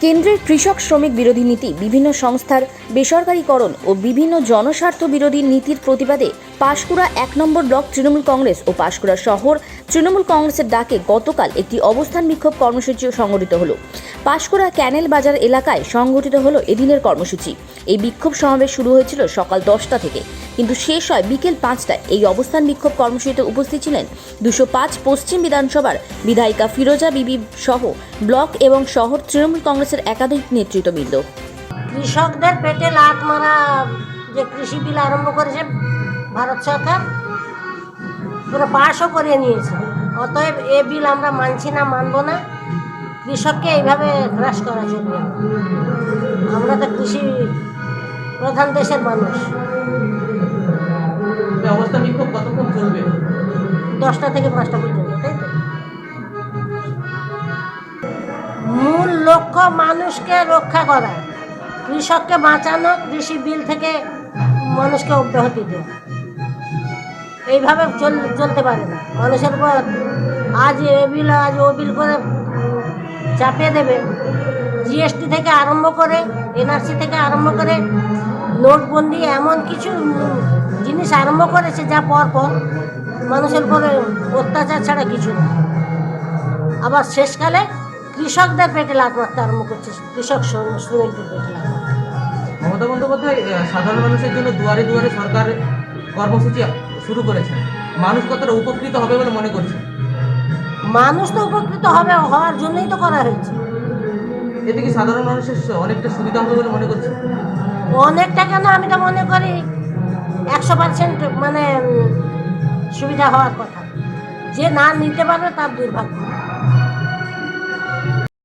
কেন্দ্রের কৃষক শ্রমিক বিরোধী নীতি বিভিন্ন সংস্থার বেসরকারীকরণ ও বিভিন্ন জনস্বার্থ বিরোধী নীতির প্রতিবাদে পাঁশকুড়া এক নম্বর ব্লক তৃণমূল কংগ্রেস ও পাঁশকুড়া শহর তৃণমূল কংগ্রেসের ডাকে গতকাল একটি অবস্থান বিক্ষোভ কর্মসূচিও সংগঠিত হলো। পাঁশকুড়া ক্যানেল বাজার এলাকায় সংগঠিত হলো এদিনের কর্মসূচি। এই বিক্ষোভ সমাবেশ শুরু হয়েছিল সকাল দশটা থেকে। কিন্তু শেষ হয় বিকেল পাঁচটায়। এই অবস্থান বিক্ষোভ কর্মসূচিতে উপস্থিত ছিলেন দুশো পাঁচ পশ্চিম বিধানসভার বিধায়িকা ফিরোজা বিবি সহ ব্লক এবং শহর তৃণমূল কংগ্রেসের একাধিক নেতৃত্ববৃন্দ। কৃষকদের পেটে লাত মারা যে কৃষি বিল আরম্ভ করেছে ভারত সরকার পুরো পাশও করিয়ে নিয়েছে। অতএব এ বিল আমরা মানছি না মানব না। কৃষককে এইভাবে হ্রাস করা চলবে আমরা তো কৃষি প্রধান দেশের মানুষ। অবস্থা বিক্ষোভ কতক্ষণ চলবে? দশটা থেকে পাঁচটা পর্যন্ত তাই তো? মূল লক্ষ্য মানুষকে রক্ষা করা। কৃষককে বাঁচানো কৃষি বিল থেকে মানুষকে অব্যাহতি দেওয়া। এইভাবে চল, চলতে পারে না। মানুষের উপর আজ এ বিল, আজ ও বিল করে চাপিয়ে দেবে। জিএসটি থেকে আরম্ভ করে এনআরসি থেকে আরম্ভ করে নোটবন্দি এমন কিছু জিনিস আরম্ভ করেছে যা পর পর মানুষের উপরে অত্যাচার ছাড়া কিছু না। আবার শেষকালে কৃষকদের পেটে লাত মারতে আরম্ভ করছে, কৃষক শ্রম- শ্রমিকদের পেটে মারতে। মমতা বন্দ্যোপাধ্যায় সাধারণ মানুষের জন্য দুয়ারে দুয়ারে সরকার কর্মসূচি শুরু করেছে মানুষ কতটা উপকৃত হবে বলে মনে করছে মানুষ তো উপকৃত হবে হওয়ার জন্যই তো করা হয়েছে। এতে কি সাধারণ মানুষের অনেকটা সুবিধা হবে বলে মনে করছে অনেকটা কেন আমি তো মনে করি একশো পার্সেন্ট মানে সুবিধা হওয়ার কথা। যে না নিতে পারবে তার দুর্ভাগ্য।